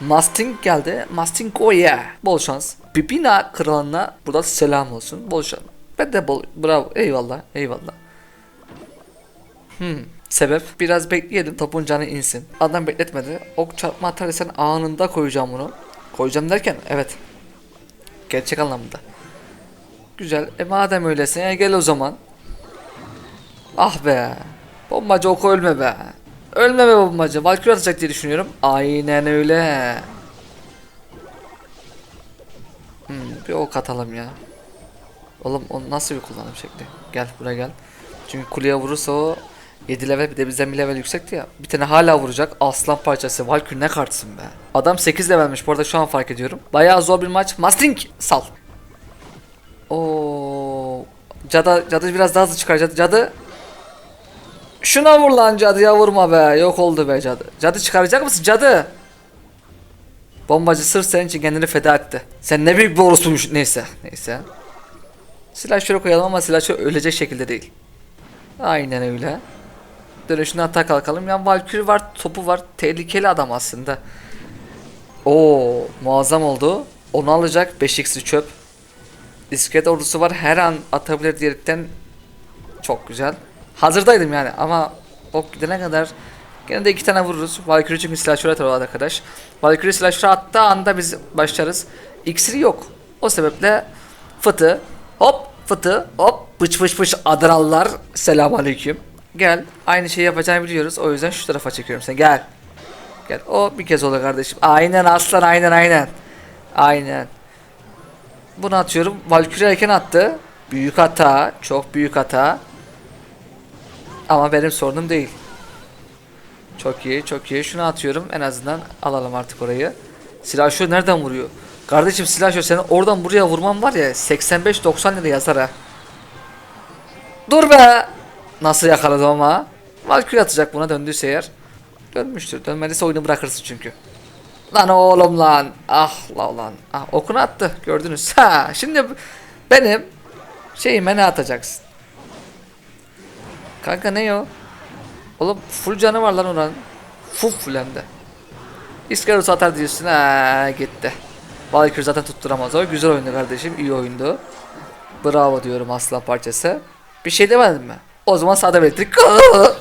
Mustang geldi. Mustang oh yeah. Bol şans. Pipina kralına burada selam olsun. Bol şans. Ben de bol. Bravo. Eyvallah. Eyvallah. Hmm. Sebep? Biraz bekleyelim topun canı insin. Adam bekletmedi. Ok çarpma atarsan anında koyacağım bunu. Koyacağım derken evet. Gerçek anlamda. Güzel. E madem öyleyse gel o zaman. Ah be. Bombacı oku ölme be. Ölme be bombacı. Valkyrie atacak diye düşünüyorum. Aynen öyle. Hmm, bir ok atalım ya. Oğlum o nasıl bir kullanım şekli? Gel buraya gel. Çünkü kuleye vurursa o 7 level bir de bizden bir level yüksekti ya. Bir tane hala vuracak. Aslan parçası. Valkyrie ne kartsın be. Adam 8 levelmiş bu arada şu an fark ediyorum. Bayağı zor bir maç. Mustang sal. Oo. Cadı, cadı biraz daha hızlı çıkar cadı. Cadı. Şuna vur lan cadıya vurma be. Yok oldu be cadı. Cadı çıkaracak mısın cadı? Bombacı sırf senin için kendini feda etti. Sen ne büyük bir orospuymuş. Neyse. Neyse. Silah şöyle koyalım ama silah şöyle ölecek şekilde değil. Aynen öyle. Dönüşünde hata kalkalım. Yani Valkyrie var, topu var. Tehlikeli adam aslında. Oo, muazzam oldu. Onu alacak 5x'li çöp. İskelet ordusu var. Her an atabilir diyerekten çok güzel. Hazırdaydım yani ama ok gidene kadar gene de iki tane vururuz. Valkyrie çünkü silahşör atar arkadaş. Valkyrie silahşör attığı anda biz başlarız. İksiri yok. O sebeple fıtı hop fıtı hop pıç pıç pıç adırallar selamünaleyküm. Gel aynı şeyi yapacağını biliyoruz o yüzden şu tarafa çekiyorum seni gel. Gel o bir kez olur kardeşim. Aynen aslan aynen aynen. Aynen. Bunu atıyorum. Valkyrie erken attı. Büyük hata. Çok büyük hata. Ama benim sorunum değil. Çok iyi, çok iyi. Şunu atıyorum. En azından alalım artık orayı. Silahşör nereden vuruyor? Kardeşim silahşör senin oradan buraya vurman var ya 85-90 lira yazar ha. Dur be! Nasıl yakaladım ama? Valkyrie atacak buna döndüyse eğer. Dönmüştür. Dönmediyse oyunu bırakırsın çünkü. Lan oğlum lan. Ah la lan. Ah okunu attı. Gördünüz. Ha şimdi benim şeyime ne atacaksın? Kanka ne o? Oğlum full canı var lan oranın. Full full hem de. İskarus atar diyorsun. Ha gitti. Valkyrie zaten tutturamaz o. Güzel oyundu kardeşim. iyi oyundu. Bravo diyorum aslan parçası. Bir şey demedim mi? O zaman sağda elektrik.